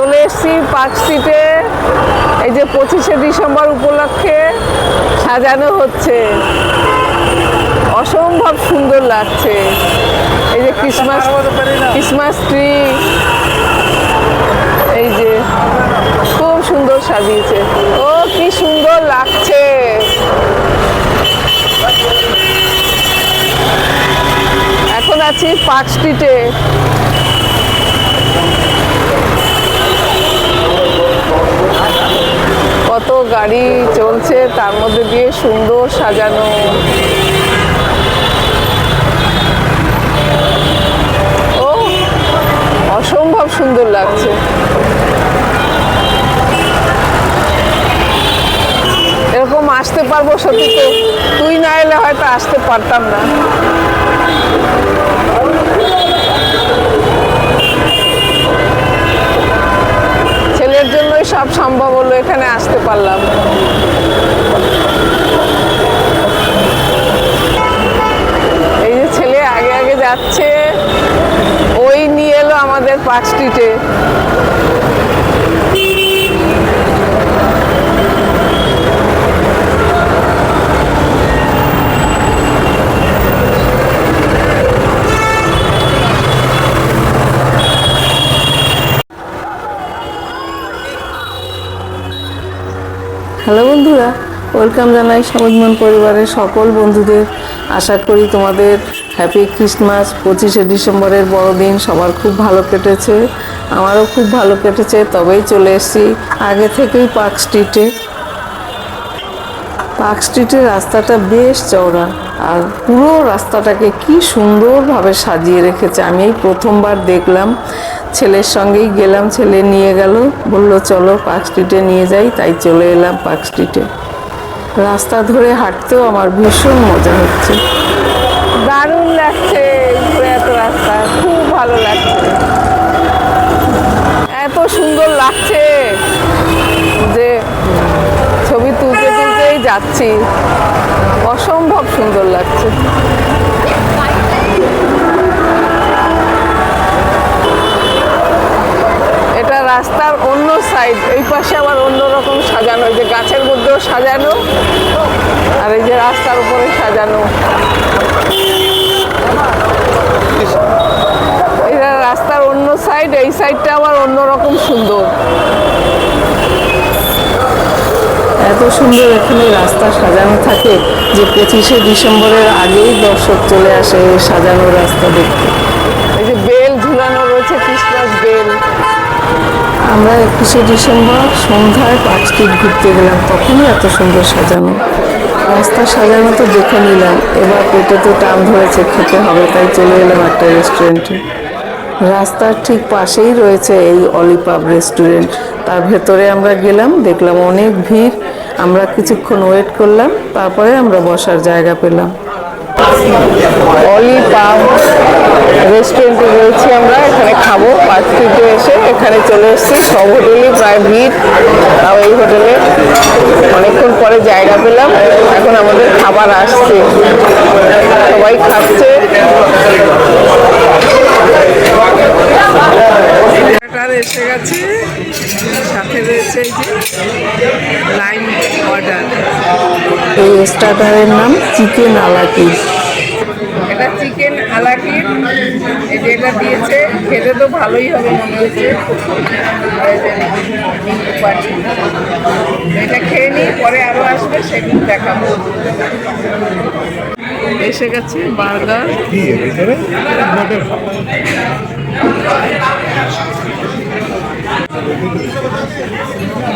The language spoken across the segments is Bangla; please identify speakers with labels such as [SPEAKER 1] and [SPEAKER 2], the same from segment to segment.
[SPEAKER 1] চলে এসেছি পার্ক স্ট্রিটে এই যে পঁচিশে ডিসেম্বর উপলক্ষে সাজানো হচ্ছে। অসম্ভব সুন্দর লাগছে। এই যে ক্রিসমাস ক্রিসমাস ট্রি এই যে খুব সুন্দর সাজিয়েছে। ও, কি সুন্দর লাগছে। এখন আছি পার্ক স্ট্রিটে কত গাড়ি চলছে, তার মধ্যে দিয়ে সুন্দর সাজানো। ও, অসম্ভব সুন্দর লাগছে। এরকম আসতে পারব সত্যি তো। তুই না এলে হয়তো আসতে পারতাম না। ছেলের জন্যই সব সম্ভব হলো এখানে আসতে পারলাম। এই যে ছেলে আগে আগে যাচ্ছে, ওই নিয়ে এলো আমাদের পার্ক স্ট্রিটে ওয়েলকাম জানাই সমাজমন পরিবারের সকল বন্ধুদের। আশা করি তোমাদের হ্যাপি ক্রিসমাস, পঁচিশে ডিসেম্বরের বড়দিন সবার খুব ভালো কেটেছে। আমারও খুব ভালো কেটেছে, তবেই চলে এসেছি আগে থেকেই পার্ক স্ট্রিটে। পার্ক স্ট্রিটের রাস্তাটা বেশ চওড়া, আর পুরো রাস্তাটাকে কি সুন্দরভাবে সাজিয়ে রেখেছে। আমি এই প্রথমবার দেখলাম, ছেলের সঙ্গেই গেলাম, ছেলে নিয়ে গেল, বলল, চলো পার্ক স্ট্রিটে নিয়ে যাই। তাই চলে এলাম পার্ক স্ট্রিটে। রাস্তা ধরে হাঁটতেও আমার ভীষণ মজা হচ্ছে। দারুণ লাগছে এত রাস্তা, খুব ভালো লাগছে। এত সুন্দর লাগছে যে ছবি তুলতে তুলতেই যাচ্ছি। অসম্ভব সুন্দর লাগছে। এটা রাস্তার অন্য সাইড এই পাশে আবার অন্য রকম সাজানো যে গাছের মধ্যেও সাজানো আর এই যে রাস্তার উপরে সাজানো। এটা রাস্তার অন্য সাইড এই সাইডটা আবার অন্যরকম সুন্দর। এত সুন্দর এখানে রাস্তা সাজানো থাকে যে পঁচিশে ডিসেম্বরের আগেই দর্শক চলে আসে সাজানো রাস্তা দেখতে। এই যে বেল ঝুলানো রয়েছে ক্রিসমাস বেল। আমরা একুশে ডিসেম্বর সন্ধ্যায় স্ট্রিট ঘুরতে গেলাম। তখনই এত সুন্দর সাজানো। রাস্তা সাজানো তো দেখে নিলাম। এবার পেটে তো টান ধরেছে, খেতে হবে, তাই চলে এলাম একটা রেস্টুরেন্টে রাস্তার ঠিক পাশেই রয়েছে এই অলিপাব রেস্টুরেন্ট তার ভেতরে আমরা গেলাম, দেখলাম অনেক ভিড়। আমরা কিছুক্ষণ ওয়েট করলাম, তারপরে আমরা বসার জায়গা পেলাম। অলিপাব রেস্টুরেন্টে রয়েছি আমরা এখানে খাব। পাঁচ স্ট্রিটে এসে এখানে চলে এসেছি। সব হোটেলই প্রায় ভিড়। তাও এই হোটেলে অনেকক্ষণ পরে জায়গা পেলাম। এখন আমাদের খাবার আসছে। সবাই খাচ্ছে। এসে গেছে। সাথে রয়েছে এই যে লাইন অর্ডার এই স্টার্টারের নাম চিকেন আলাকি এটা চিকেন আলাকির। এই যে এটা দিয়েছে খেতে তো ভালোই হবে মনে হচ্ছে। এটা খেয়ে নিই পরে আরও আসবে সেগুলো দেখাবো। এসে গেছে বার্গার।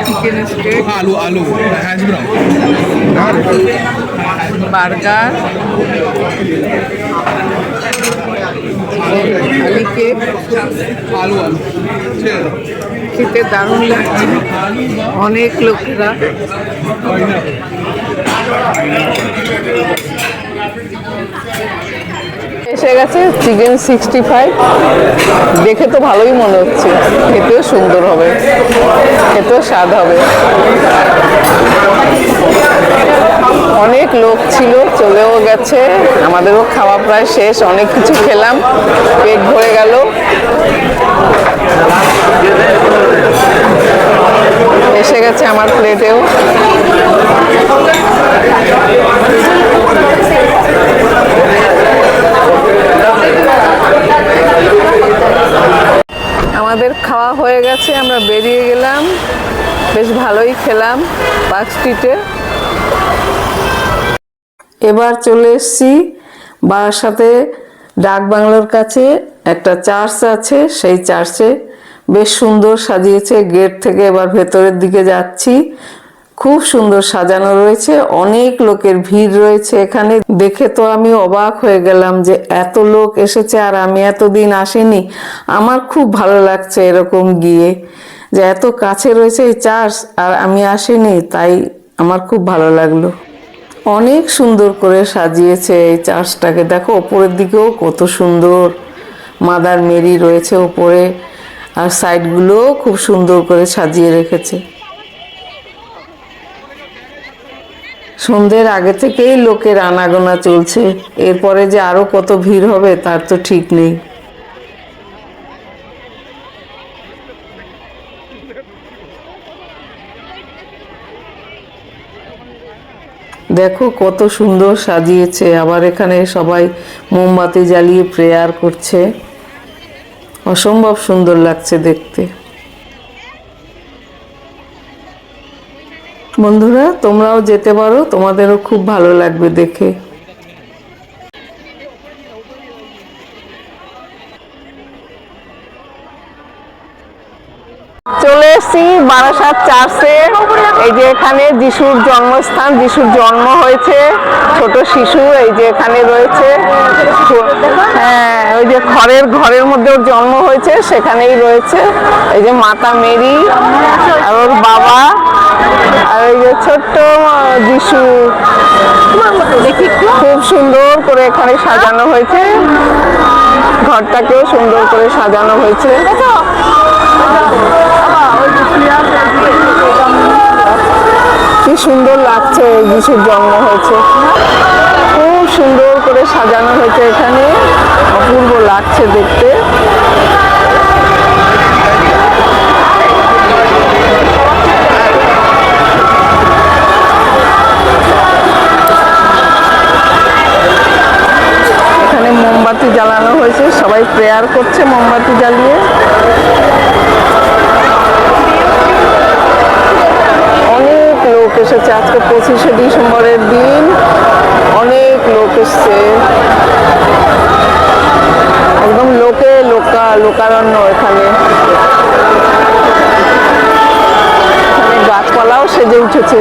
[SPEAKER 1] চিকেন
[SPEAKER 2] আলু আলু হ্যাশ
[SPEAKER 1] বার্গার আলু
[SPEAKER 2] আলু
[SPEAKER 1] খেতে দারুণ লাগছে। অনেক লোকেরা। এসে গেছে চিকেন সিক্সটি ফাইভ দেখে তো ভালোই মনে হচ্ছে। খেতেও সুন্দর হবে। খেতেও স্বাদ হবে। অনেক লোক ছিল, চলেও গেছে। আমাদেরও খাওয়া প্রায় শেষ। অনেক কিছু খেলাম। পেট ভরে গেল। এসে গেছে আমার প্লেটেও আমাদের খাওয়া হয়ে গেছে, আমরা বেরিয়ে গেলাম। বেশ ভালোই খেলাম পার্ক স্ট্রিটে। এবার চলে এসেছি সাথে ডাক বাংলোর কাছে। একটা চার্চ আছে, সেই চার্চে বেশ সুন্দর সাজিয়েছে। গেট থেকে এবার ভেতরের দিকে যাচ্ছি। খুব সুন্দর সাজানো রয়েছে, অনেক লোকের ভিড় রয়েছে এখানে। দেখে তো আমি অবাক হয়ে গেলাম যে এত লোক এসেছে আর আমি এতদিন আসিনি। আমার খুব ভালো লাগছে এরকম গিয়ে, যে এত কাছে রয়েছে এই চার্চ আর আমি আসিনি, তাই আমার খুব ভালো লাগল। অনেক সুন্দর করে সাজিয়েছে এই চার্চটাকে। দেখো, ওপরের দিকেও কত সুন্দর মাদার মেরি রয়েছে ওপরে, আর সাইডগুলোও খুব সুন্দর করে সাজিয়ে রেখেছে। সন্ধ্যের আগে থেকেই লোকের আনাগোনা চলছে। এরপরে যে আরও কত ভিড় হবে, তার তো ঠিক নেই। দেখো কত সুন্দর সাজিয়েছে। আবার এখানে সবাই মোমবাতি জ্বালিয়ে প্রেয়ার করছে। অসম্ভব সুন্দর লাগছে দেখতে। বন্ধুরা তোমরাও যেতে পারো তোমাদেরও খুব ভালো লাগবে দেখে। চলে এসেছি বারাসাত চার্চে। এই যে এখানে যিশুর জন্মস্থান, যিশুর জন্ম হয়েছে, ছোট শিশু এই যে এখানে রয়েছে। হ্যাঁ ওই যে ঘরের ঘরের মধ্যে ওর জন্ম হয়েছে, সেখানেই রয়েছে। এই যে মাতা মেরি, আর ওর বাবা, আর এই যে ছোট্ট যিশু। খুব সুন্দর করে এখানে সাজানো হয়েছে। ঘরটাকেও সুন্দর করে সাজানো হয়েছে। কি সুন্দর লাগছে এই যিশুর জন্ম হয়েছে। খুব সুন্দর করে সাজানো হয়েছে এখানে। অপূর্ব লাগছে দেখতে। জ্বালানো হয়েছে। সবাই প্রেয়ার করছে মোমবাতি জ্বালিয়ে অনেক লোক এসেছে আজকে পঁচিশে ডিসেম্বরের দিন অনেক লোক এসছে। একদম লোকে, লোকা, লোকারণ্য এখানে। গাছপালাও সেজে উঠেছে।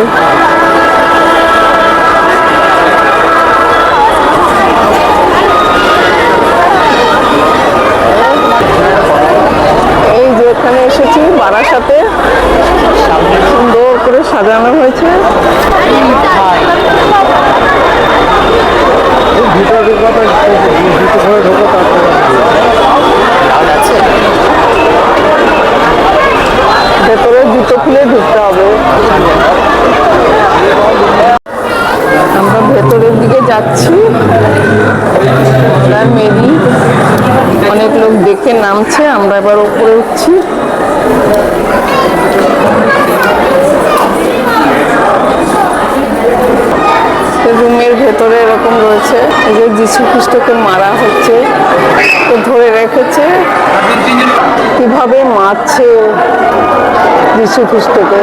[SPEAKER 1] নামছে আমরা এবার উপরে উঠছি। রুমের ভেতরে এরকম রয়েছে যে যীশু খ্রিস্টকে মারা হচ্ছে, তো ধরে রেখেছে কীভাবে মারছে যীশু খ্রিস্টকে।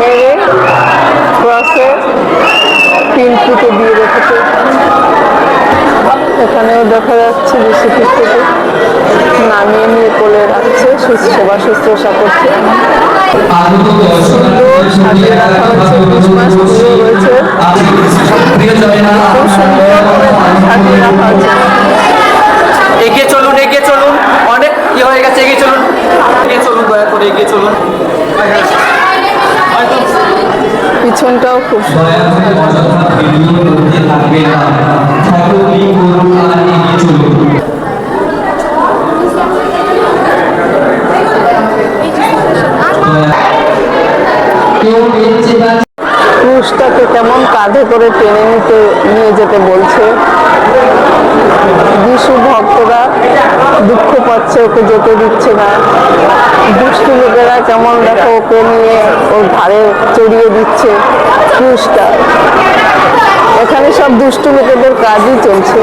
[SPEAKER 1] মেরে ক্রসে তিন ফুটে দিয়ে রেখেছে। এখানেও দেখা যাচ্ছে যীশু খ্রিস্টকে। রাখছে সু- সেবা শুশ্রূষা করছে। সাজিয়ে রাখা হচ্ছে ক্রিসমাস ট্রিও রয়েছে খুব সুন্দর সাজিয়ে রাখা হচ্ছে
[SPEAKER 3] এগিয়ে চলুন এগিয়ে চলুন। অনেক কি হয়ে গেছে এগিয়ে চলুন। এগিয়ে চলুন দয়া করে এগিয়ে চলুন।
[SPEAKER 1] পিছনটাও খুব সুন্দর। করে টেনে নিতে, নিয়ে যেতে বলছে। যিশু ভক্তরা দুঃখ পাচ্ছে, ওকে যেতে দিচ্ছে না। দুষ্টু লোকেরা কেমন দেখো, ওকে নিয়ে ওর ঘাড়ে চড়িয়ে দিচ্ছে। পুরস্কার এখানে সব দুষ্টু লোকেদের কাজই চলছে।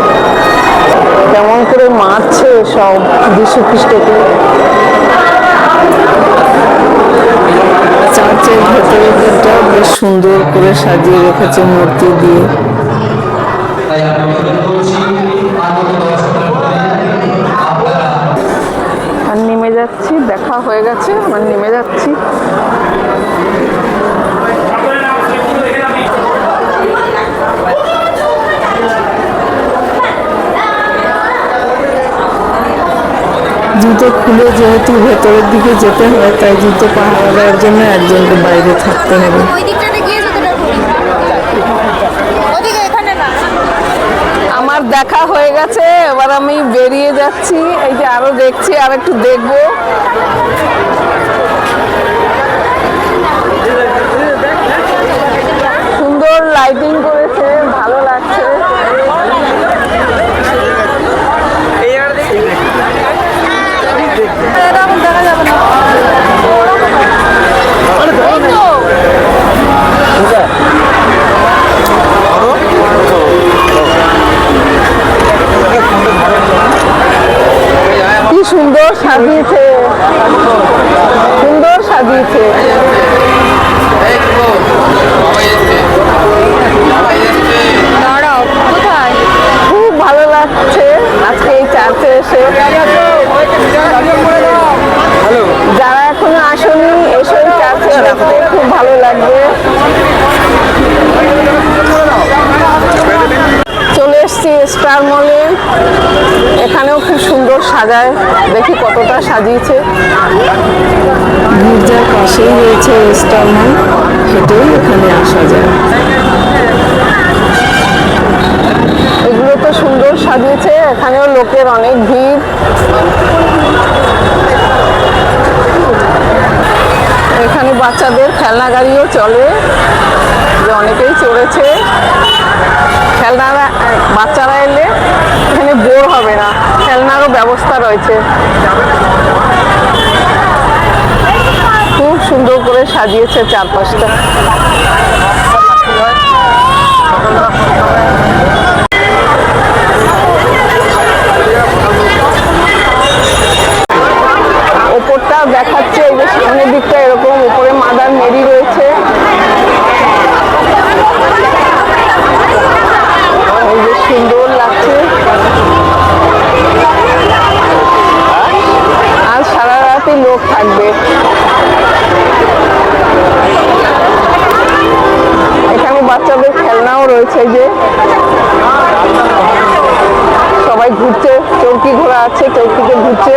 [SPEAKER 1] কেমন করে মারছে সব যিশু খ্রিস্টকে। চার্চের ভেতরে দিকটা বেশ সুন্দর করে সাজিয়ে রেখেছে মূর্তি দিয়ে। আর নেমে যাচ্ছি, দেখা হয়ে গেছে আমার নেমে যাচ্ছি। জুতো খুলে যেহেতু ভেতরের দিকে যেতে হয় তাই জুতো পাহারা দেওয়ার জন্য একজনকে বাইরে থাকতে হবে।
[SPEAKER 4] ওই দিকটাতে গিয়ে যতটা করি ওদিকে এখানে না।
[SPEAKER 1] আমার দেখা হয়ে গেছে এবার আমি বেরিয়ে যাচ্ছি। এই যে আরও দেখছি আর একটু দেখব। সুন্দর লাইটিং করেছে ভালো লাগছে
[SPEAKER 4] এরকম দেখা যাবে না এই তো
[SPEAKER 1] কি সুন্দর সাজিয়েছে। সুন্দর সাজিয়েছে। খুব ভালো লাগছে আজকে এই চার্চে এসে। যারা এখনও আসেনি এসে চার্চে খুব ভালো লাগবে। এসছি স্টার মলে। এখানেও খুব সুন্দর সাজায়। দেখি কতটা সাজিয়েছে। গির্জার পাশেই রয়েছে স্টার মল। হেঁটেই এখানে আসা যায়। এগুলো তো সুন্দর সাজিয়েছে। এখানেও লোকের অনেক ভিড়। এখানে বাচ্চাদের খেলনা গাড়িও চলে। যে অনেকেই চড়েছে। বাচ্চারা এলে এখানে বোর হবে না খেলনারও ব্যবস্থা রয়েছে। খুব সুন্দর করে সাজিয়েছে চারপাশটা ওপরটা দেখাচ্ছে এই যে সামনের দিকটা এরকম উপরে মাদার মেরি রয়েছে এই যে সুন্দর লাগছে আজ সারা রাতই লোক থাকবে এখানে বাচ্চাদের এই যে। সবাই ঘুরছে চৌকি ঘোরা আছে চৌকিতে ঘুরছে।